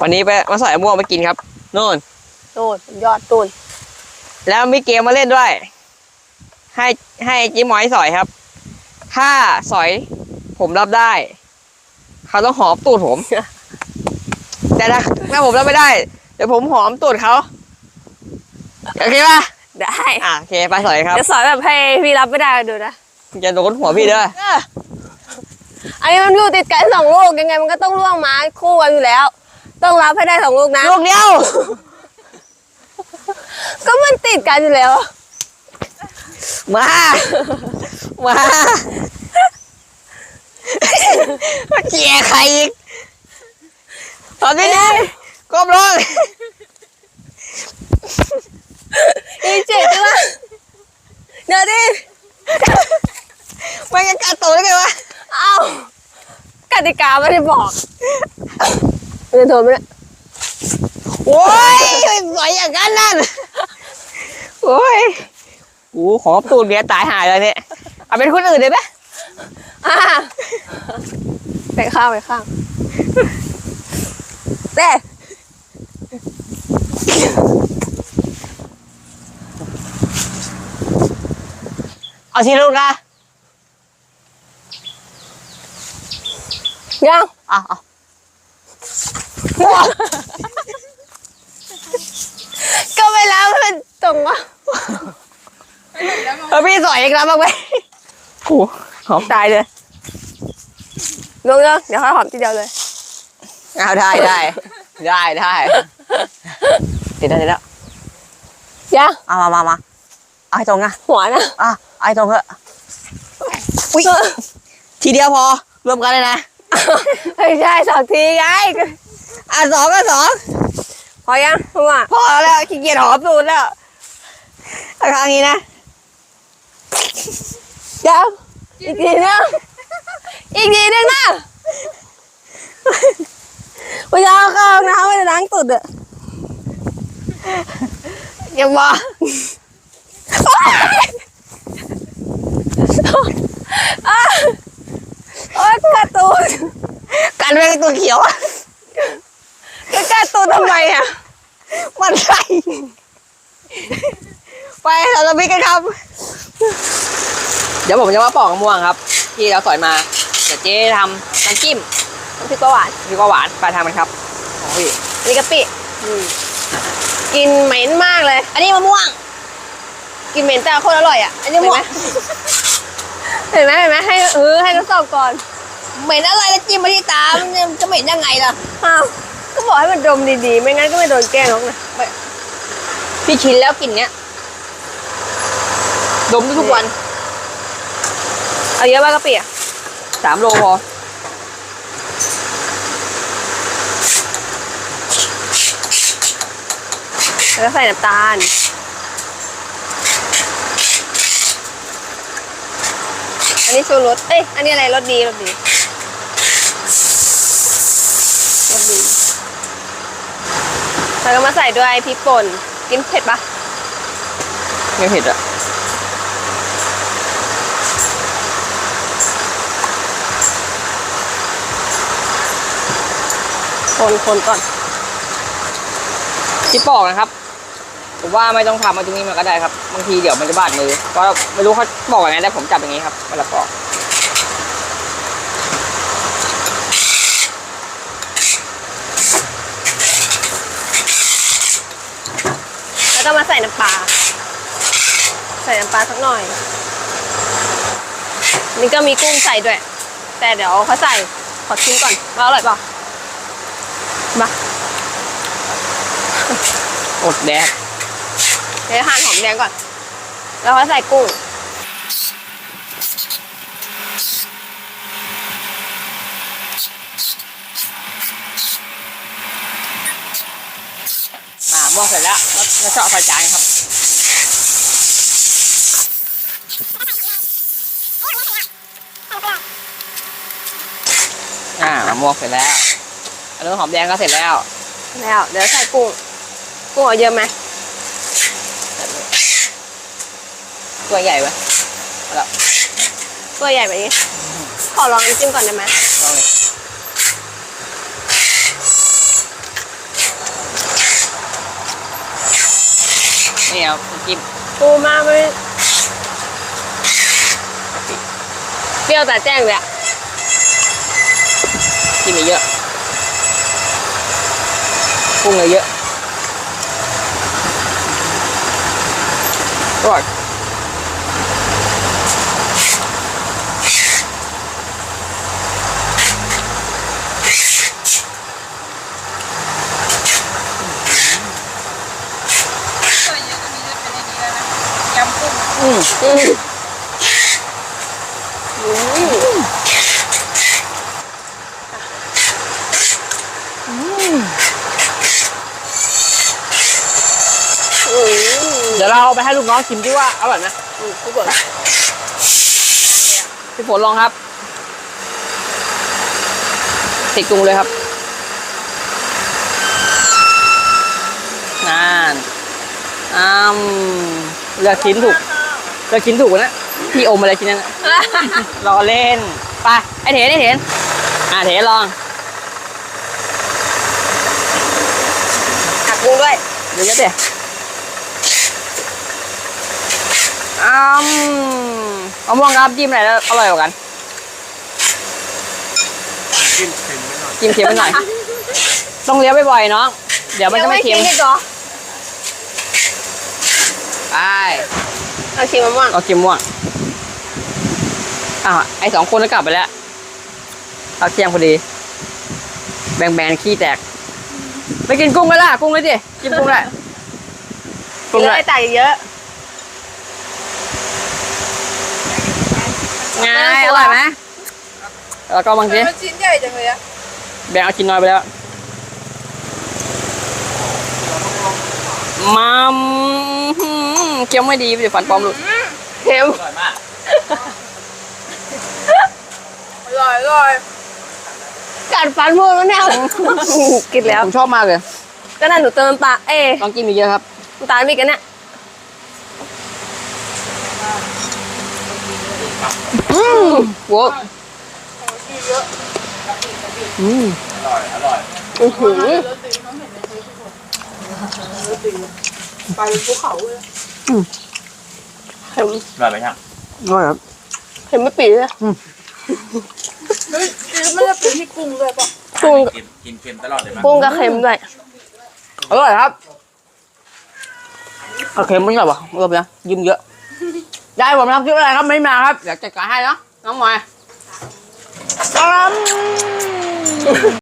วันนี้ไปมาสอยมะม่วงไปกินครับนู่นโน่นยอดตูนแล้วมีเกมมาเล่นด้วย ให้ให้จิมหมอยสอยครับ ถ้าสอยผมรับได้ เขาต้องหอมตูดผม แต่ถ้าถ้าผมรับไม่ได้ เดี๋ยวผมหอมตูดเขาโอเคป่ะได้อะโอเคไปสอยครับจะสอนแบบให้พี่รับไม่ได้ดูนะจะโดนหัวพี่เด้อ อันนี้มันอยู่ติดกันสองลูกยังไงมันก็ต้องล่วงมาคู่กันอยู่แล้ว ต้องรับให้ได้สองลูกนะ ลูกเดียว ก็มันติดกันอยู่แล้ว มา มามาเจียใครอีกตอนนี้นี่ก้มลงอีเจ็ดใช่ไหมเดี๋ยวดิไม่กันกัดตัวได้ไงวะเอ้า กติกาไม่ได้บอกมันจะโดนไหมเนี่ยโอ้ยสวยอย่างนั้นนั่นโอ้ยโอ้ขอตูดเมียตายหายเลยเนี่ย เอาเป็นคนอื่นเลยไหมอะไปข้างไปข้างเต้เอาทีลูกนะ ยังเอาเอาก็เวลามันตรงว่าเอาพี่สอยอีกแล้วบ้างไหมโอ้หอมตายเลยลงยังเดี๋ยวค่อยหอมทีเดียวเลยเอาได้ได้ได้ได้ติดแล้วติดแล้วยังเอามามามาเอาให้ตรงนะหัวนะอะเอาให้ตรงเถอะอุ้ยทีเดียวพอรวมกันเลยนะ ไม่ใช่สองทีไงอะสองก็สองพอยังหัวพอแล้วขี้เกียจหอมสูตรแล้วเอาครั้งนี้นะยังอีกทีนึงอีกทีนึงนะพยายามเข้าห้องน้ำไม่ได้ล้างตุดอะอย่ามา โอ๊ยการ์ตูนกันเป็นตัวเขียวก็การ์ตูนทำไมอะมันใส่ไปเราจะพิกันครับ เดี๋ยวผมจะมาปอกมะม่วงครับ ที่เราสอยมา เดี๋ยวเจ๊ทำน้ำจิ้มน้ำพริกปลาหวานพี่ก็หวานไปทำมันครับของพี่อันนี่กะปิกินเหม็นมากเลย อันนี้มะม่วง กินเหม็นแต่โคนอร่อยอะ อันนี้ม่วง เห็นไหมเห็นไหมให้เออให้ทดสอบก่อน เหม็นอะไรแล้วจิ้มมาที่ตามันจะเหม็นยังไงล่ะอ้าวก็บอกให้มันดมดีๆ ไม่งั้นก็ไม่โดนแกล้งหรอกนะพี่ชินแล้วกลิ่นเนี้ยดมทุกวัน เอาเยอะมากกะปิอะสามโลพอแล้วใส่น้ำตาล นนี้ชูรส เอ้ย อันนี้อะไรรสดีรสดีรสดีแล้วก็มาใส่ด้วยพริกป่น กินเผ็ดปะไม่เผ็ดอะคนคนก่อนที่ปอกนะครับ ผมว่าไม่ต้องทำมาตรงนี้มันก็ได้ครับบางทีเดี๋ยวมันจะบาดมือเพราะไม่รู้เขาปอกยังไงแต่ผมจับอย่างนี้ครับเวลาปอกแล้วก็มาใส่น้ำปลาใส่น้ำปลาสักหน่อย นี่ก็มีกุ้งใส่ด้วย แต่เดี๋ยวเขาใส่ขอชิมก่อนว่าอร่อยเปล่ามาอดแดก เดี๋ยวหั่นหอมแดงก่อน แล้วเขาใส่กุ้งอ่าหม้อเสร็จแล้วแล้วแล้วเจาะใส่จานครับอ่ามะม่วงเสร็จแล้วอันนี้หอมแดงก็เสร็จแล้ว แล้ว เดี๋ยวใส่กุ้ง กุ้งเอาเยอะไหม ตัวใหญ่ไหมแล้วตัวใหญ่แบบนี้ ขอลองน้ำจิ้มก่อนได้ไหมลองเลยนี่เอาน้ำจิ้มปูมากเลยเปรี้ยวแต่แจ้งเลยอะจิ้มไปเยอะกุ้งเลยเยอะอร่อย อืมอืมอืมอืมเดี๋ยวเราเอาไปให้ลูกน้องชิมที่ว่าอร่อยไหมอืมทุกคนพี่ฝนลองครับ ติดกรุงเลยครับนั่นอ้ามเลือกชิ้นถูก เลือกชิ้นถูกนะพี่อมอะไรชิ้นนั้นน่ะ รอเล่น ไป ไอเถนไอเถนอ่าเถนลอง หักกุ้งด้วย เดี๋ยวเดี๋ยวอ้ามมะม่วงครับจิ้มอะไรแล้วอร่อยกว่ากัน จิ้มเค็มไว้หน่อยจิ้มเค็มไปหน่อย ต้องเลี้ยวบ่อยๆน้อง เดี๋ยวมันจะไม่เค็ม ยังกินอีกเหรอ ไป เอาชิมมะม่วงเอาเค็มม่วงอ่าวไอสองคนก็กลับไปแล้วพักเที่ยงพอดี แบ่งแบนขี้แตก ไปกินกุ้งกันล่ะกุ้งเลยดิกินกุ้งเลยกินกุ้งเลเลยยตักเยอะไงอร่อยไหมแล้วก็บางทีมันชิ้นใหญ่จังเลยอะแบ่งเอากินน้อยไปแล้ว มัมเคี้ยวไม่ดีเดี๋ยวฟันปลอมหลุดเค็มอร่อยมาก อร่อยอร่อยกัดฟันพูดแล้วเนี่ยกินแล้วผมชอบมากเลย ก็นั่นหนูเติมน้ำตาลเอ้ยต้องกินเยอะครับน้ำตาลมีกันเนี่ยอืมโว้อืมอร่อย อร่อยอื้อหือ ไปเป็นภูเขาเลยเค็มอร่อยไหมครับอร่อยครับเค็มไม่ปีเลยเฮ้ยมันจะเป็นที่กุ้งเลยปะกุ้งกินกินเค็มตลอดเลยมั้ยกุ้งก็เค็มด้วยอร่อยครับเอเค็มไม่ใช่ป่ะรวมนะยิ้มเยอะ ได้ผมทำคลิปอะไรครับไม่มาครับอยากจัดการให้เนาะน้องหมอย